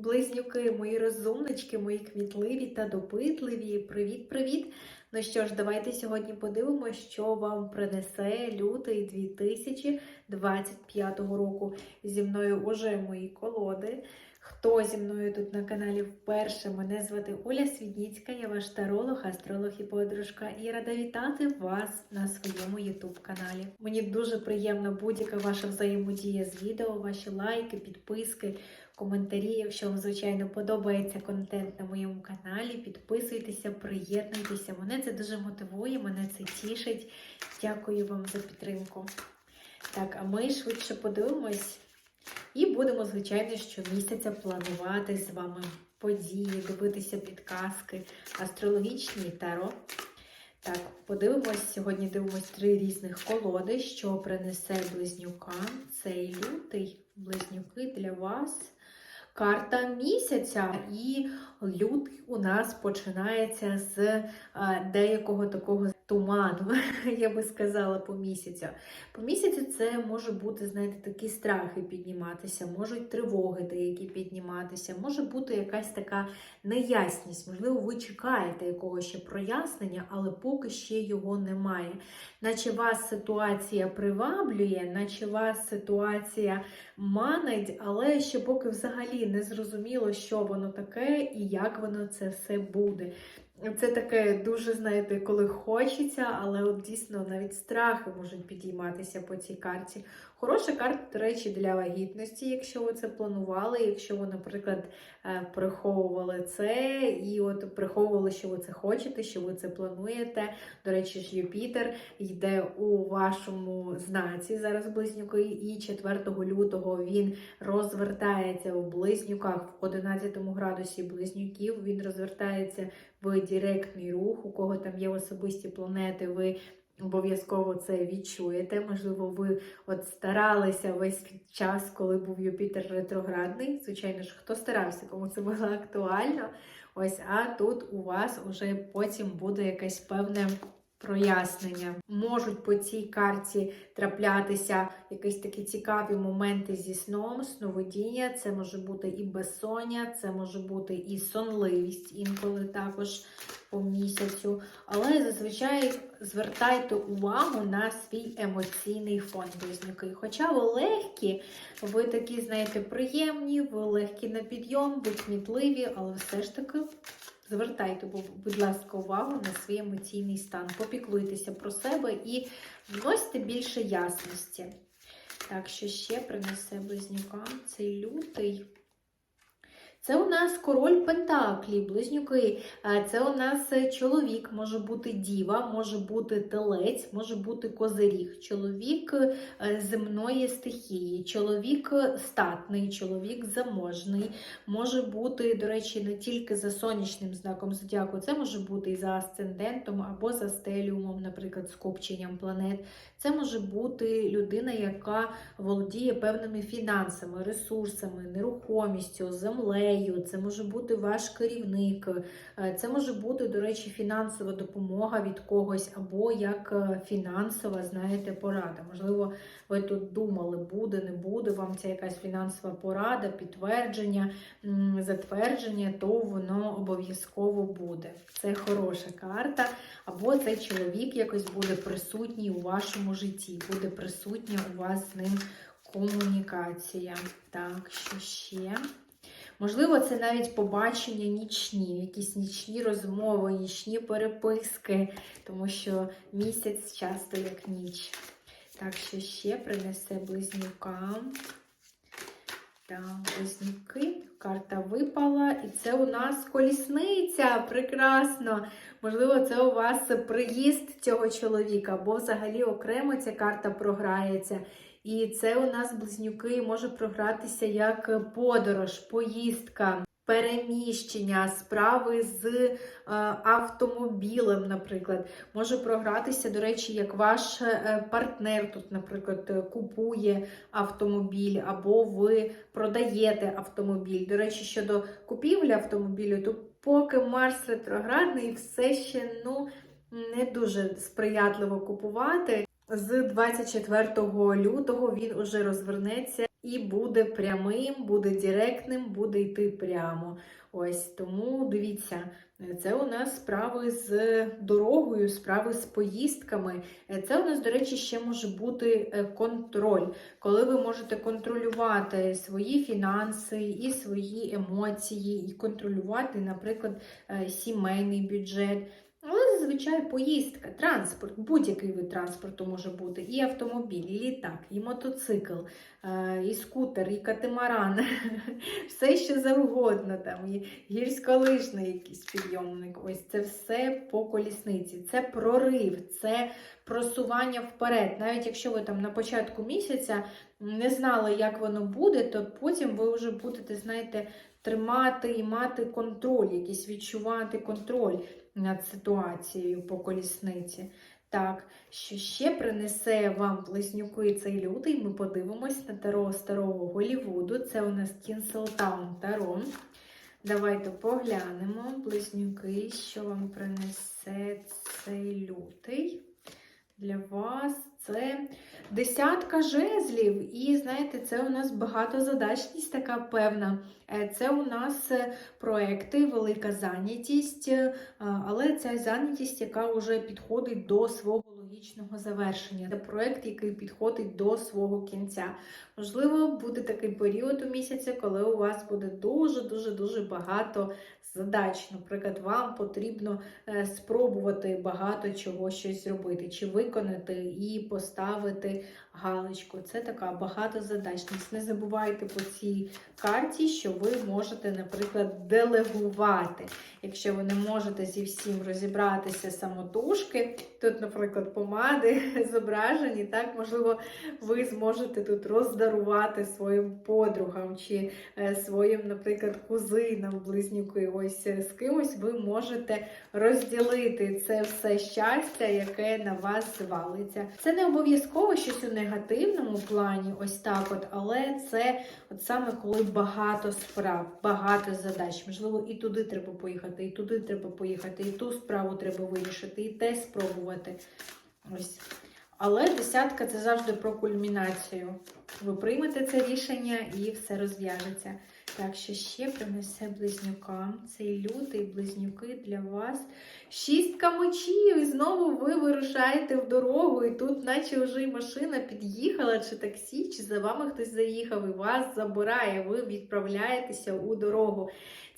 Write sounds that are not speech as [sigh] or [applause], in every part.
Близнюки, мої розумнички, мої квітливі та допитливі. Привіт-привіт! Ну що ж, давайте сьогодні подивимося, що вам принесе лютий 2025 року. Зі мною уже мої колоди. Хто зі мною тут на каналі вперше? Мене звати Оля Свідніцька, я ваш таролог, астролог і подружка, і рада вітати вас на своєму YouTube каналі. Мені дуже приємна будь-яка ваша взаємодія з відео, ваші лайки, підписки, коментарі. Якщо вам, звичайно, подобається контент на моєму каналі, підписуйтеся, приєднуйтеся. Мене це дуже мотивує, мене це тішить. Дякую вам за підтримку. Так, а ми швидше подивимось. І будемо, звичайно, щомісяця планувати з вами події, дивитися підказки, астрологічні таро. Так, подивимось, сьогодні дивимось три різних колоди, що принесе близнюкам цей лютий близнюки для вас. Карта місяця, і лютий у нас починається з деякого такого туману, [laughs] я би сказала, по місяцю. По місяцю це може бути, знаєте, такі страхи підніматися, можуть тривоги деякі підніматися, може бути якась така неясність. Можливо, ви чекаєте якогось ще прояснення, але поки ще його немає. Наче вас ситуація приваблює, наче вас ситуація манить, але ще поки взагалі не зрозуміло, що воно таке і як воно це все буде. Це таке дуже, знаєте, коли хочеться, але от дійсно навіть страхи можуть підійматися по цій карті. Хороша карта, до речі, для вагітності, якщо ви це планували, якщо ви, наприклад, е, приховували це, і от приховували, що ви це хочете, що ви це плануєте. До речі, ж Юпітер йде у вашому знаці зараз близнюки, і 4 лютого він розвертається у близнюках в 11 градусі близнюків. Він розвертається в директний рух, у кого там є особисті планети, ви обов'язково це відчуєте. Можливо, ви от старалися весь час, коли був Юпітер ретроградний. Звичайно ж, хто старався, кому це було актуально. Ось, а тут у вас уже потім буде якесь певне. Прояснення. Можуть по цій карті траплятися якісь такі цікаві моменти зі сном, сновидіння. Це може бути і безсоння, це може бути і сонливість інколи також по місяцю. Але зазвичай звертайте увагу на свій емоційний фон близнюки. Хоча ви легкі, ви такі, знаєте, приємні, ви легкі на підйом, ви кмітливі, але все ж таки. Звертайте, будь ласка, увагу на свій емоційний стан. Попіклуйтеся про себе і вносьте більше ясності. Так, що ще принесе близнюкам цей лютий. Це у нас король Пентаклі, близнюки. Це у нас чоловік, може бути діва, може бути телець, може бути козиріг. Чоловік земної стихії, чоловік статний, чоловік заможний. Може бути, до речі, не тільки за сонячним знаком зодіаку, це може бути і за асцендентом або за стеліумом, наприклад, скупченням планет. Це може бути людина, яка володіє певними фінансами, ресурсами, нерухомістю, землею. Це може бути ваш керівник, це може бути, до речі, фінансова допомога від когось, або як фінансова, знаєте, порада. Можливо, ви тут думали, буде, не буде вам ця якась фінансова порада, підтвердження, затвердження, то воно обов'язково буде. Це хороша карта. Або цей чоловік якось буде присутній у вашому житті, буде присутня у вас з ним комунікація. Так, що ще? Можливо, це навіть побачення нічні, якісь нічні розмови, нічні переписки, тому що місяць часто як ніч. Так, що ще принесе близнюкам. Так, близнюки. Карта випала, і це у нас колісниця. Прекрасно! Можливо, це у вас приїзд цього чоловіка, або взагалі окремо ця карта програється. І це у нас близнюки може програтися як подорож, поїздка, переміщення, справи з е, автомобілем, наприклад. Може програтися, до речі, як ваш е, партнер тут, наприклад, купує автомобіль, або ви продаєте автомобіль. До речі, щодо купівлі автомобілю, то поки Марс ретроградний, все ще ну, не дуже сприятливо купувати. З 24 лютого він уже розвернеться і буде прямим, буде директним, буде йти прямо. Ось тому дивіться, це у нас справи з дорогою, справи з поїздками. Це у нас, до речі, ще може бути е, контроль, коли ви можете контролювати свої фінанси і свої емоції, і контролювати, наприклад, е, сімейний бюджет. Зазвичай поїздка, транспорт, будь-який вид транспорту може бути, і автомобіль, і літак, і мотоцикл, е, і скутер, і катамаран, [laughs] все що завгодно, там, і гірськолижний якийсь підйомник. Ось це все по колісниці. Це прорив, це просування вперед. Навіть якщо ви там на початку місяця не знали, як воно буде, то потім ви вже будете, знаєте, тримати і мати контроль, якийсь відчувати контроль над ситуацією по колісниці. Так, що ще принесе вам близнюки цей лютий, ми подивимось на таро старого Голівуду. Це у нас Тінселтаун Таро. Давайте поглянемо, близнюки, що вам принесе цей лютий. Для вас це десятка жезлів. І знаєте, це у нас багатозадачність така певна. Е, Це у нас е, проекти, велика зайнятість, е, але це зайнятість, яка вже підходить до свого логічного завершення. Це проект, який підходить до свого кінця. Можливо, буде такий період у місяці, коли у вас буде дуже-дуже дуже багато задач. Наприклад, вам потрібно е, спробувати багато чого щось зробити, чи виконати і поставити галочку. Це така багатозадачність. Не забувайте по цій карті, що ви можете, наприклад, делегувати. Якщо ви не можете зі всім розібратися самотужки, тут, наприклад, помади [laughs] зображені, так, можливо, ви зможете тут роздарувати своїм подругам чи е, своїм, наприклад, кузинам, близнюки. Ось е, з кимось ви можете розділити це все щастя, яке на вас звалиться. Це не обов'язково щось у негативному плані, ось так от, але це от саме коли багато справ, багато задач. Можливо, і туди треба поїхати, і туди треба поїхати, і ту справу треба вирішити, і те спробувати. Ось. Але десятка це завжди про кульмінацію. Ви приймете це рішення і все розв'яжеться. Так, що ще принесе близнюкам цей лютий близнюки для вас. Шістка мечів, і знову ви вирушаєте в дорогу, і тут, наче вже й машина під'їхала, чи таксі, чи за вами хтось заїхав і вас забирає, ви відправляєтеся у дорогу.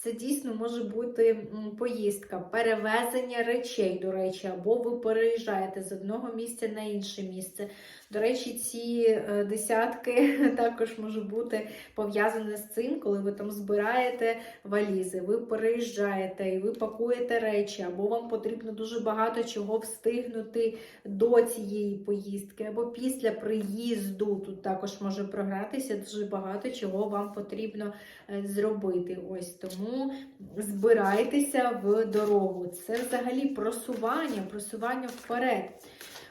Це дійсно може бути поїздка, перевезення речей, до речі, або ви переїжджаєте з одного місця на інше місце. До речі, ці е, десятки [laughs] також можуть бути пов'язані з цим, коли ви там збираєте валізи, ви переїжджаєте і ви пакуєте речі, або вам потрібно дуже багато чого встигнути до цієї поїздки, або після приїзду. Тут також може програтися дуже багато чого вам потрібно е, зробити. Ось тому збирайтеся в дорогу. Це взагалі просування, просування вперед.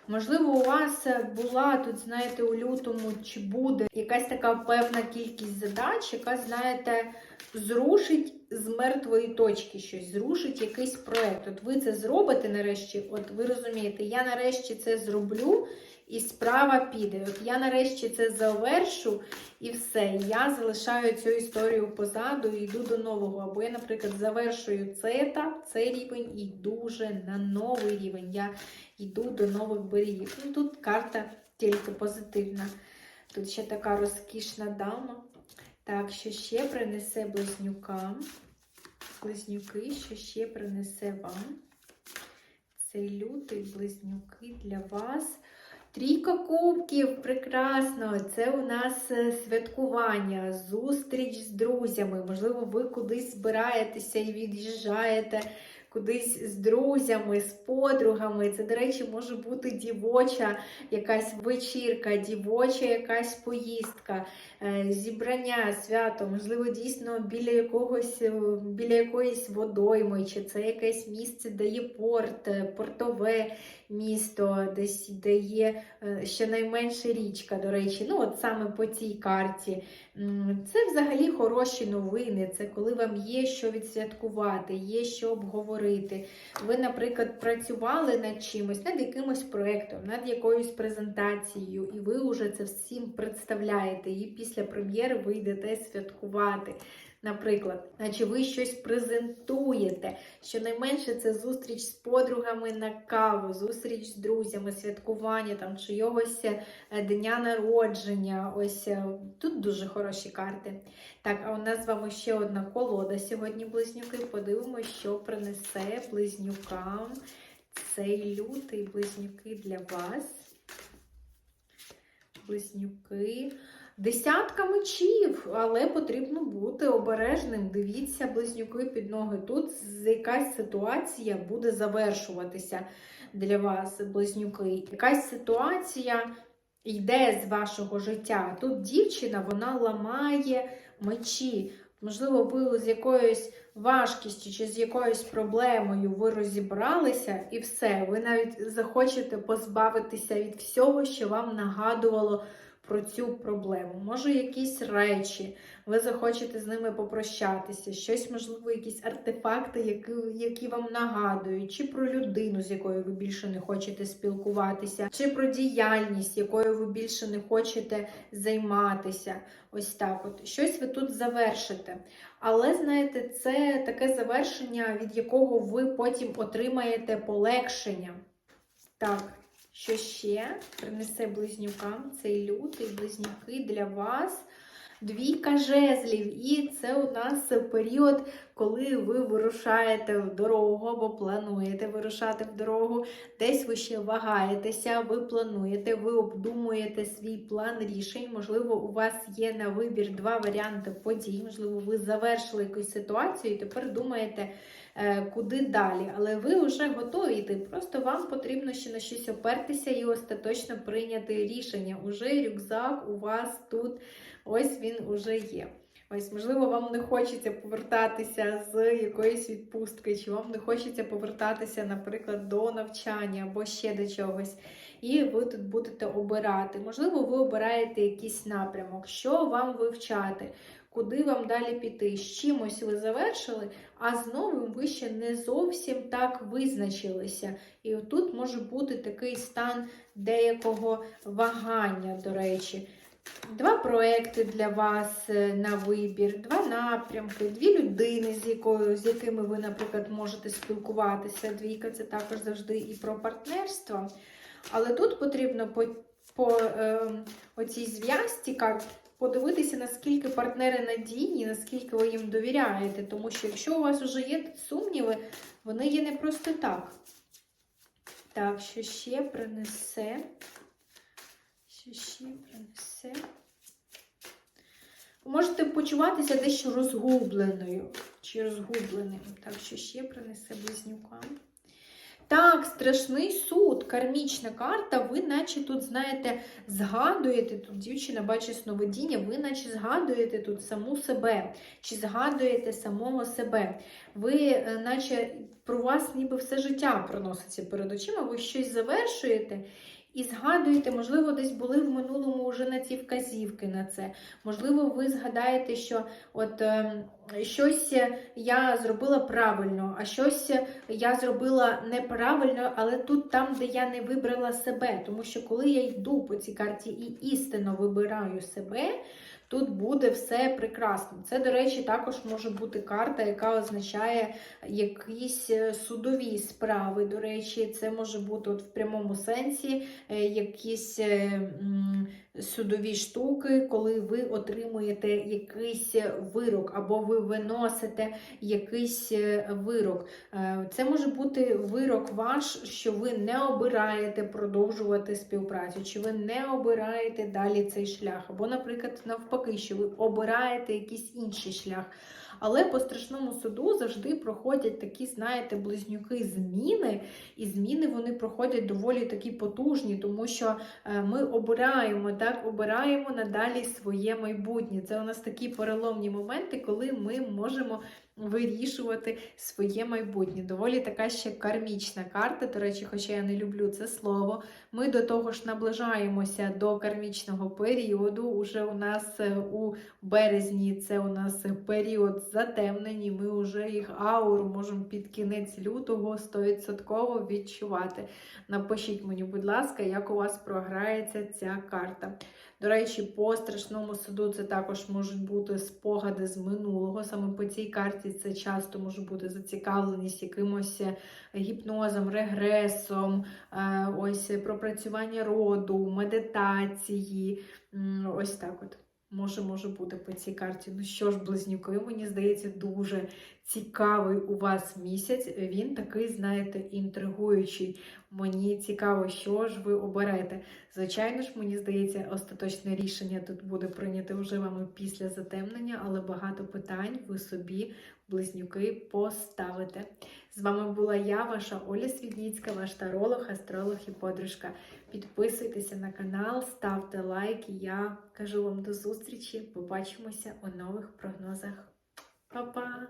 Можливо, у вас була тут, знаєте, у лютому чи буде якась така певна кількість задач, яка, знаєте, зрушить з мертвої точки щось, зрушить якийсь проєкт. От ви це зробите нарешті, от ви розумієте, я нарешті це зроблю. І справа піде. От я нарешті це завершу і все. Я залишаю цю історію позаду і йду до нового. Або я, наприклад, завершую цей етап, цей рівень і йду вже на новий рівень. Я йду до нових берегів. Ну, тут карта тільки позитивна. Тут ще така розкішна дама. Так, що ще принесе близнюкам. Близнюки, що ще принесе вам. Цей лютий близнюки для вас. Трійка кубків, прекрасно! Це у нас е, святкування, зустріч з друзями. Можливо, ви кудись збираєтеся і від'їжджаєте кудись з друзями, з подругами. Це, до речі, може бути дівоча якась вечірка, дівоча якась поїздка, е, зібрання, свято, можливо, дійсно біля якогось, е, біля якоїсь водойми, чи це якесь місце, де є порт, портове місто, десь де є щонайменше річка, до речі, ну от саме по цій карті. Це взагалі хороші новини. Це коли вам є що відсвяткувати, є що обговорити. Ви, наприклад, працювали над чимось, над якимось проєктом, над якоюсь презентацією, і ви вже це всім представляєте. І після прем'єри ви йдете святкувати. Наприклад, наче ви щось презентуєте. Щонайменше це зустріч з подругами на каву, зустріч з друзями, святкування там чийогось е, дня народження. Ось е, тут дуже хороші карти. Так, а у нас з вами ще одна колода сьогодні, близнюки. Подивимося, що принесе близнюкам цей лютий близнюки для вас. Близнюки. Десятка мечів, але потрібно бути обережним. Дивіться, близнюки під ноги. Тут якась ситуація буде завершуватися для вас, близнюки. Якась ситуація йде з вашого життя. Тут дівчина вона ламає мечі. Можливо, ви з якоюсь важкістю чи з якоюсь проблемою ви розібралися, і все. Ви навіть захочете позбавитися від всього, що вам нагадувало про цю проблему. Може, якісь речі, ви захочете з ними попрощатися, щось, можливо, якісь артефакти, які, які вам нагадують, чи про людину, з якою ви більше не хочете спілкуватися, чи про діяльність, якою ви більше не хочете займатися. Ось так от. Щось ви тут завершите. Але, знаєте, це таке завершення, від якого ви потім отримаєте полегшення. Так, що ще принесе близнюкам цей лютий близнюки для вас? Двійка жезлів, і це у нас період, коли ви вирушаєте в дорогу або плануєте вирушати в дорогу. Десь ви ще вагаєтеся, ви плануєте, ви обдумуєте свій план рішень. Можливо, у вас є на вибір два варіанти подій. Можливо, ви завершили якусь ситуацію і тепер думаєте, куди далі. Але ви вже готові йти. Просто вам потрібно ще на щось опертися і остаточно прийняти рішення. Уже рюкзак у вас тут. Ось він уже є. Ось, можливо, вам не хочеться повертатися з якоїсь відпустки, чи вам не хочеться повертатися, наприклад, до навчання або ще до чогось. І ви тут будете обирати. Можливо, ви обираєте якийсь напрямок, що вам вивчати, куди вам далі піти. З чимось ви завершили, а з новим ви ще не зовсім так визначилися. І тут може бути такий стан деякого вагання, до речі. Два проекти для вас е, на вибір, два напрямки, дві людини, з якою, з якими ви, наприклад, можете спілкуватися. Двійка це також завжди і про партнерство. Але тут потрібно по, по е, оцій зв'язці карт подивитися, наскільки партнери надійні, наскільки ви їм довіряєте. Тому що якщо у вас вже є сумніви, вони є не просто так. Так, що ще принесе? Що ще принесе? Ви можете почуватися дещо розгубленою чи розгубленим. Так, що ще принесе близнюкам? Так, страшний суд, кармічна карта. Ви, наче тут, знаєте, згадуєте, тут дівчина бачить сновидіння, ви, наче згадуєте тут саму себе, чи згадуєте самого себе. Ви, е, наче про вас ніби все життя проноситься перед очима, ви щось завершуєте. І згадуєте, можливо, десь були в минулому вже на ці вказівки на це. Можливо, ви згадаєте, що от е, щось я зробила правильно, а щось я зробила неправильно, але тут там, де я не вибрала себе. Тому що коли я йду по цій карті і істинно вибираю себе, Тут буде все прекрасно. Це, до речі, також може бути карта, яка означає якісь е, судові справи. До речі, це може бути от в прямому сенсі е, якісь е, судові штуки, коли ви отримуєте якийсь вирок, або ви виносите якийсь вирок. Це може бути вирок ваш, що ви не обираєте продовжувати співпрацю, чи ви не обираєте далі цей шлях. Або, наприклад, навпаки, що ви обираєте якийсь інший шлях. Але по страшному суду завжди проходять такі, знаєте, близнюки зміни, і зміни вони проходять доволі такі потужні, тому що е, ми обираємо, так, обираємо надалі своє майбутнє. Це у нас такі переломні моменти, коли ми можемо вирішувати своє майбутнє. Доволі така ще кармічна карта. До речі, хоча я не люблю це слово. Ми до того ж наближаємося до кармічного періоду. Уже у нас е, у березні це у нас період затемнені. Ми вже їх ауру можемо під кінець лютого 100% відчувати. Напишіть мені, будь ласка, як у вас програється ця карта. До речі, по страшному суду це також можуть бути спогади з минулого. Саме по цій карті це часто може бути зацікавленість якимось гіпнозом, регресом, е, ось пропрацювання роду, медитації. Ось так от. Може, може бути по цій карті. Ну що ж, близнюки, мені здається, дуже цікавий у вас місяць. Він такий, знаєте, інтригуючий. Мені цікаво, що ж ви оберете. Звичайно ж, мені здається, остаточне рішення тут буде прийнято вже вами після затемнення, але багато питань ви собі, близнюки, поставите. З вами була я, ваша Оля Свідніцька, ваш таролог, астролог і подружка. Підписуйтеся на канал, ставте лайки. Я кажу вам до зустрічі. Побачимося у нових прогнозах. Па-па!